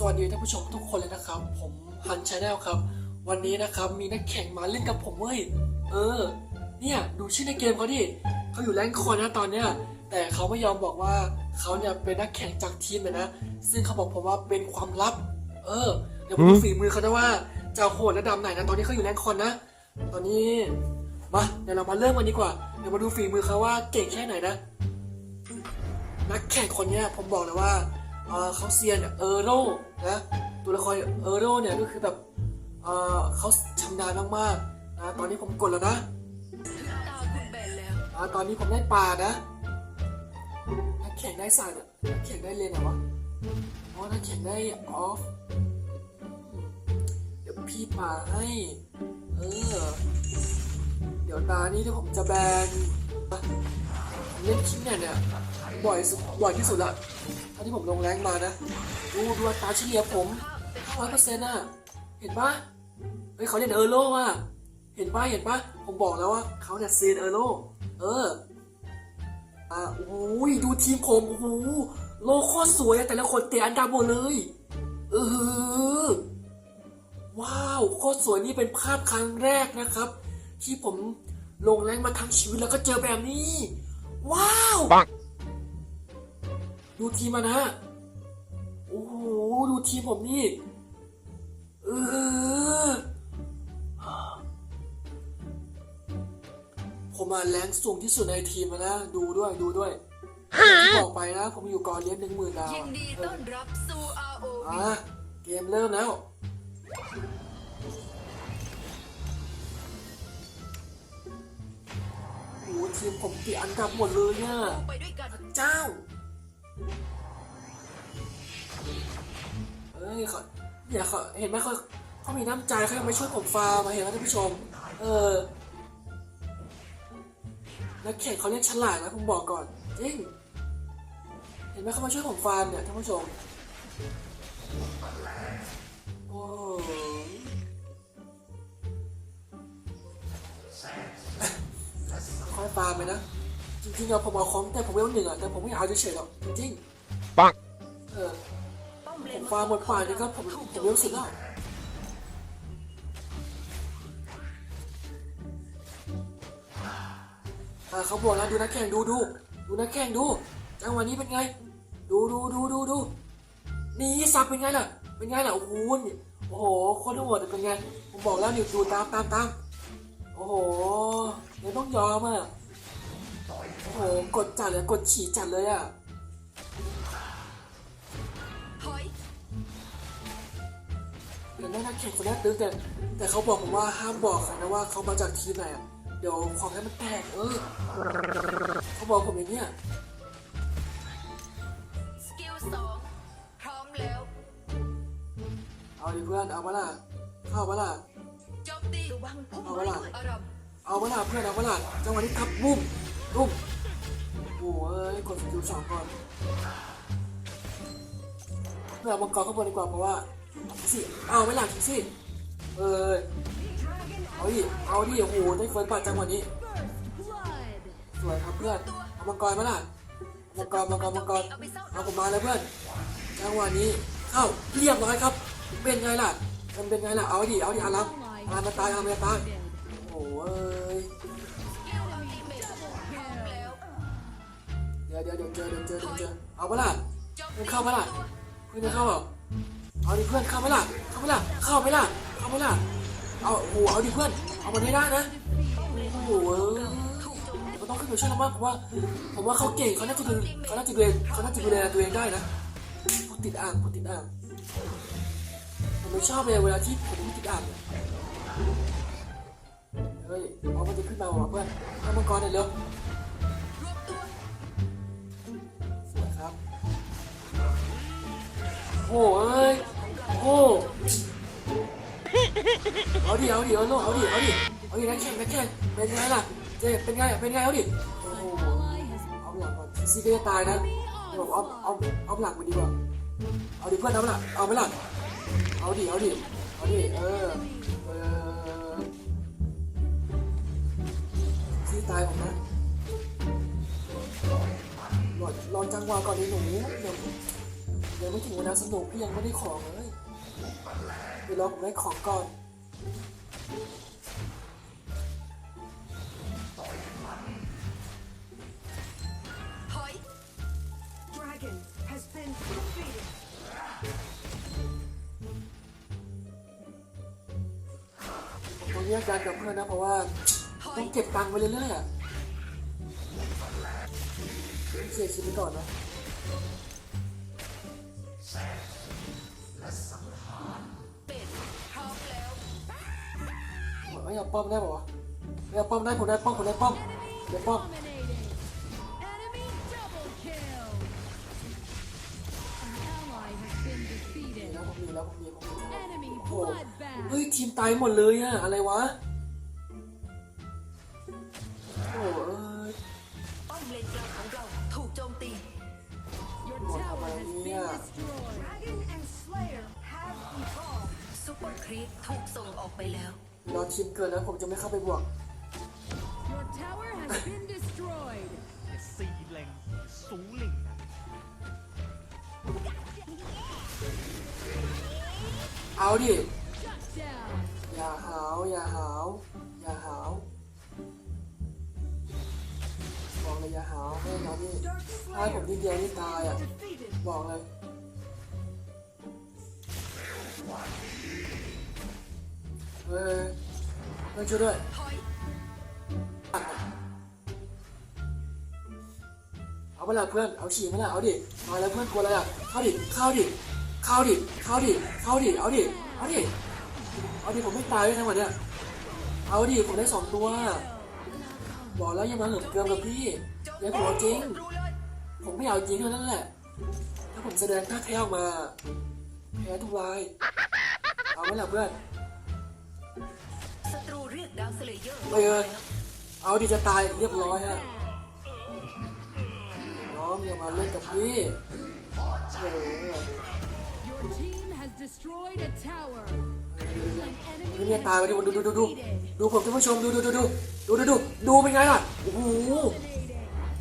สวัสดีท่านผู้ชมทุกคนเลยนะครับ ผมฮันชาแนลครับ วันนี้นะครับมีนักแข่งมาเล่นกับผมเว้ยเออ เนี่ยดูชื่อในเกมเขาดิเขาอยู่แรงคอร์นะตอนเนี้ยแต่เขาไม่ยอมบอกว่าเขาเนี่ยเป็นนักแข่งจากทีมนะ ซึ่งเขาบอกผมว่าเป็นความลับ เออเดี๋ยวมาดูฝีมือเขานะว่าจะโหดระดับไหนนะตอนนี้เขาอยู่แรงคอร์นะ ตอนนี้มาเดี๋ยวเรามาเริ่มกันดีกว่าเดี๋ยวมาดูฝีมือเขาว่าเก่งแค่ไหนนะนักแข่งคนเนี้ยผมบอกเลยว่า เอ่อเขาเซียนเออโร่นะตัวละครเออโร่เนี่ยก็คือแบบเอ่อเขาชำนาญมากๆนะตอนนี้ผมกดแล้วนะตาคุณแบนแล้วอ่าตอนนี้ผมได้ปลานะนักแข่งได้สายเนี่ยนักแข่งได้เลนเหรอวะอ๋อนักแข่งได้ออฟเดี๋ยวพี่ปาให้ เออ เดี๋ยวตานี้ที่ผมจะแบนผมเล่นคิงเนี่ยเนี่ยบ่อยสุดบ่อยที่สุดละเที่ผมลงแรงมานะ ดูดูอัตราเฉลี่ยผมร้อยเปอร์เซ็นต์อะเห็นปะเฮ้ยเขาเล่นเออร์โลว่ะ เห็นปะเห็นปะผมบอกแล้วว่าเขาเนี่ยเซียนเออร์โลเออ อ่าโอ้ยดูทีมผมโอ้โหโลโคตรสวยแต่ละคนเตะอันดับหมดเลย เออว้าวโคตรสวยนี่เป็นภาพครั้งแรกนะครับ ที่ผมลงแรงมาทั้งชีวิตแล้วก็เจอแบบนี้ ว้าว ดูทีมมานะ โอ้โห ดูทีมผมนี่ เออ ผมมาแรงสูงที่สุดในทีมมานะดูด้วย ดูด้วยที่บอกไปนะ ผมอยู่ก่อนเลี้ยงหนึ่งหมื่นดาวยินอะดีต้อนรับสู่ ROV อะเกมเริ่มแล้ว โอ้โหทีมผมติดอันดับหมดเลยเนี่ยไปด้วยกันเจ้า เฮ้ยเขาเนี่ยเขาเห็นไหมเขาเขามีน้ำใจเขายังมาช่วยผมฟาร์มมาเห็นไหมท่านผู้ชม เออนักแข่งเขาเล่นฉลาดนะผมบอกก่อนจริงเห็นไหมเขามาช่วยผมฟาร์มเนี่ยท่านผู้ชมโอ้โหค่อยฟาร์มไปนะจริงๆอะผมเอาของแต่ผมไม่เอาหนึ่งอะแต่ผมไม่เอาเฉยๆหรอกจริงปังๆเออป้อมเล ผมฟาร์มหมดป่านี่ก็ผมผมรู้สึกแล้วอ่าเขาบอกนะดูนักแข่งดูดูดูนักแข่งดู จังหวะนี้เป็นไง ดูดูดูดูดูนี่สับเป็นไงล่ะ เป็นไงล่ะโอ้โหโอ้โหโคตรโหดเป็นไง ผมบอกแล้วนี่ดูตามตามตามโอ้โหเดี๋ยวต้องยอมอะโอ้โหกดจัดเลยกดฉี่จัดเลยอะ เห็นไหมนักแข่งคนนี้ตึ๊กแต่แต่เขาบอกผมว่าห้ามบอกใครนะว่าเขามาจากทีมไหนอะเดี๋ยวความให้มันแตกเออเขาบอกผมอย่างเนี้ยสกิลสองพร้อมแล้วเอาดิเพื่อนเอามาล่ะเข้ามาล่ะ โจมตีระวังพุ่งเอาเวลาอารมณ์เอามาล่ะเพื่อนเอามาล่ะจังหวะนี้ทับบุ้มบุ้มโอ้ยกดสกิลสองก่อนเพื่อนเอามังกรเข้าบนดีกว่าเพราะว่า สิเอาไม่หลังสิเออเอาดิเอาดิโอ้โหได้เฟิร์สบัตรจังหวะนี้สวยครับเพื่อนเอามังกรมาล่ะมังกรมังกรมังกรเอาออาผมมาเลยเพื่อนจังหวะนี้เข้าเรียบร้อยครับ เป็นไงล่ะมันเป็นไงล่ะเอาดิเอาดิอารัมอารัมาตายอารัมาตายโอ้ยเมทพร้อมแล้วเดี๋ยวเดี๋ยวเดี๋ยวเจอเดี๋ยวเจอเดี๋ยวเจอเอาปะล่ะมเพื่ตีอนเข้าปะล่ะเพื่อนจะเข้าเปล่า เอาดิเพื่อนเข้าไปล่ะเข้าไปล่ะเข้าไปล่ะเข้าไปล่ะเอาโอ้โหเอาดิเพื่อนเอามันให้ได้นะโอ้โหเอ้ยมันต้องขึ้นมาช่วยเรามากผมว่า ผมว่าเขาเก่งเขาน่าจะดูเขาน่าจะดูแลเขาน่าจะดูแลตัวเองได้นะเขาติดอ่างเขาติดอ่างผมไม่ชอบเลยเวลาที่ผมติดอ่างเฮ้ยเอามันจะขึ้นมาว่ะเพื่อนเอามังกรหน่อยเร็วรวบตัวสวยครับโอ้เอ้ย โอ้เอาดิเอาดิเอาดิเอาดิเอาดิเอาดินักแข่งนักแข่งเป็นไงล่ะเจ๊เป็นไงเป็นไงเอาดิโอ้โหเอาหลังก่อนซีก็จะตายนะเอาเอาเอาเอาหลังไปดีกว่าเอาดิเพื่อนเอาหลังเอาไปหลังเอาดิเอาดิเอาดิเออเออซีตายผมนะรอรอจังหวะก่อนดิหนูเดี๋ยวเดี๋ยังไม่ถึงเวลาสนุกพี่ยังไม่ได้ของเลย เดี๋ยวรอผมได้ของก่อนถอย Dragon has been defeated. ผมต้องแยกกันกับเพื่อนนะ เพราะว่าถอยต้องเก็บตังค์ไปเรื่อยๆอะเคลียร์คิดไปก่อนนะ ไม่เอาป้อมได้ป่าวะไม่เอาป้อมได้ผมได้ป้อมผมได้ป้อมเดี๋ยวป้อม Dominating. Enemy double kill. An ally has been มี defeated. แล้วผมมีแล้วผมมีผมมี Enemy โอ้โห bloodbath. เฮ้ยทีมตายหมดเลยอะอะไรวะโอ้เอ้ยป้อมเลนกลางของเราถูกโจมตี Your Ủa, tower mà has nghe à? been destroyed. Dragon and Slayer have evolved. ซุปเปอร์ครีปถูกส่งออกไปแล้ว รอคิมเกินแล้วผมจะไม่เข้าไปบวกสี่เหล่งสูงหล่งเอาดิอย่าหาว อย่าหาว อย่าหาวบอกเลยอย่าหาวไม่นะนี่ถ้าผมดีเดียวนี่ตายอะบอกเลย เฮ้ยเฮ้ยช่วยด้วยถอยเอาเวลาเพื่อนเอาฉีกไหมล่ะเอาดิมาแล้วเพื่อนกลัวอะไรอะเข้าดิเข้าดิเข้าดิเข้าดิเข้าดิเอาดิเอาดิเอาดิผมไม่ตายด้วยทั้งหมดเนี่ยเอาดิผมได้สองตัวบอกแล้วยังมาเหิมเกลือกับพี่อย่าหัวจริง ผมไม่เอาจริงเท่านั้นแหละ ถ้าผมแสดงท่าแท้ออกมาแพ้ทุกราย เอาไหมล่ะเพื่อน เลเยอร์ไปเลยเอาดิจะตายเรียบร้อยฮะน้องอย่ามาเล่นกับพี่โอ้โห Your team has destroyed a tower. An นี่ enemy เนี่ย has ตายไปดิดูดูดูดูดู defeated. ดูผมท่านผู้ชมดูดูดูดูดูดูดูดูเป็นไงล่ะโอ้โห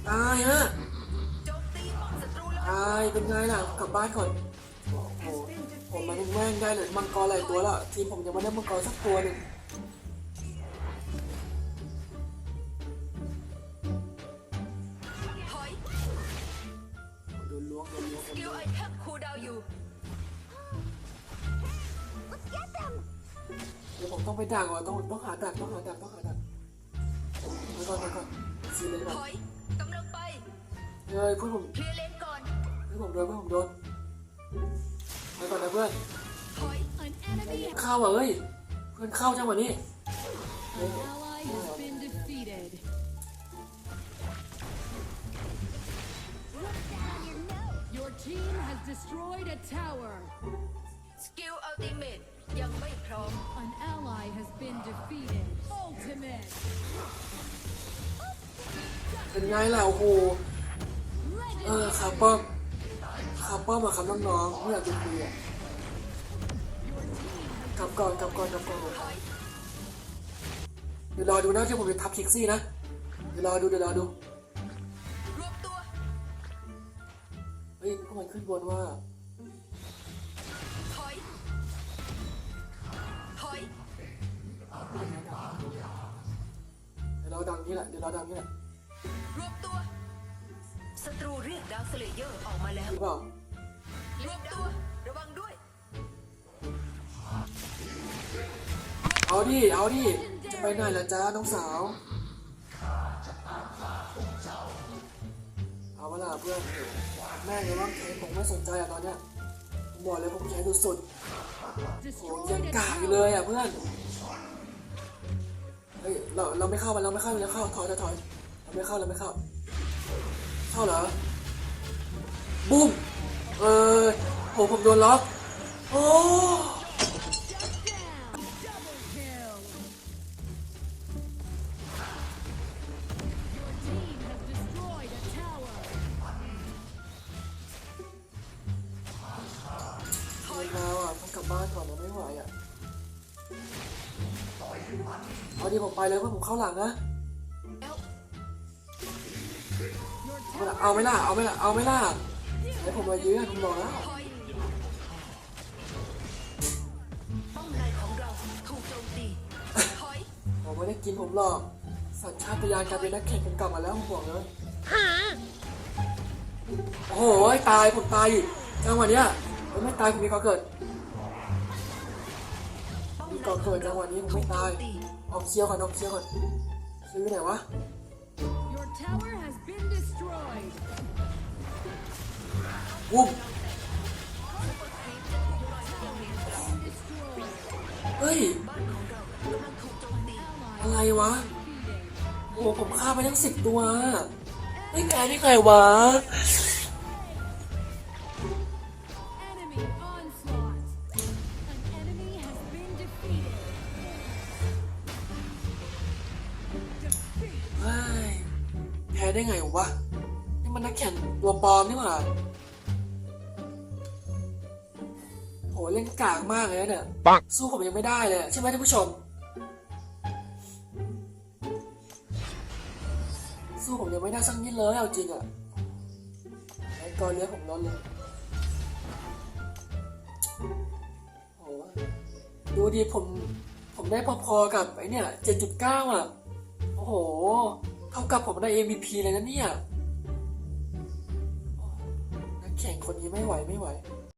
ตายฮะโจมตีป้อมศัตรูเลยตายเป็นไงล่ะกลับบ้านก่อนโอ้โหผมมันแม่งได้เลยมังกรหลายตัวแล้วทีมผมยังไม่ได้มังกรสักตัวหนึ่ง ดาวน์อยู่เดี๋ยวผมต้องไปดักก่อนต้องต้องหาดักต้องหาดักต้องหาดักไปก่อนไปก่อนซีเลยก่อนถอยกำลังไปเฮ้ยเพื่อนผมเคลียร์เลนก่อนเพื่อนผมโดนเพื่อนผมโดนไปก่อนนะเพื่อนถอย An enemy เข้าอะเฮ้ยเพื่อนเข้าจังหวะนี้เฮ้ย ally has been defeated. Team has destroyed a tower. สกิลอัลติเมตยังไม่พร้อม An ally has been defeated. Ultimate. เป็นไงล่ะโอ้โห เออขาป้อมขาป้อมอะครับน้องๆไม่อยากจะคุยอะกลับก่อนกลับก่อนกลับก่อนถอยเดี๋ยวรอดูนะที่ผมจะทับคิกซี่นะ เดี๋ยวรอดูเดี๋ยวรอดู ฮ้ยพวกมันขึ้นบนว่าถอยถอยเดี๋ยวเราดังนี้แหละเดี๋ยวเราดังนี้แหละรวมตัวศัตรูเรียกดาวสเลเยอร์ออกมาแล้วหรือเปล่ารวมตัว ระวังด้วย เอาดิเอาดิจะไปไหนล่ะจ้าน้องสาวเอาเวลาเพื่อน แม่เลยว่าแขนผมไม่สนใจอะตอนเนี้ยผมบอกเลยผมแขนสุดๆโอ้ยังกากอยู่เลยอะเพื่อนเฮ้ยเราเราไม่เข้ามันเราไม่เข้าเราเข้าถอยถอยถอยเราไม่เข้าเราไม่เข้าเข้าเหรอบุ้มเออโหผมโดนล็อกโอ้ ทีมไปเลยเพื่อผมเข้าหลังนะเอาไม่ล่ะเอาไม่ล่ะเอาไม่ล่ะให้ผมมายื้อผมรอกแล้วผมไม่ได้กินผมหรอกสัญชาตญาณการเป็นนักแข่งผมกลับมาแล้วผมบอกเลยโอ้โหตายผมตายจังหวะเนี้ยไม่ตายผมมีก่อเกิดมีก่อเกิดจังหวะนี้ผมไม่ตาย ออกเคี้ยวก่อนออกเคี้ยวก่อนซื้อไหนวะ Your tower has been destroyed. วุ้ม Destroyed. เฮ้ย อะไรวะ โอ้โหผมฆ่าไปทั้งสิบตัวไม่แพ้ได้ไงวะ ได้ไงวะ นี่มันนักแข่งตัวปลอมนี่หว่าโหเล่นกากมากเลยนะเนี่ย สู้ผมยังไม่ได้เลย ใช่ไหมท่านผู้ชม สู้ผมยังไม่ได้สักนิดเลยเอาจริงอะไอ้กอนเนี้ยผมลดเลยโอ้ดูดิผม ผมได้พอๆกับไอ้เนี่ย7.9อะโอ้โห เท่ากับผมได้ MVP เลยนะเนี่ยนักแข่งคนนี้ไม่ไหวไม่ไหว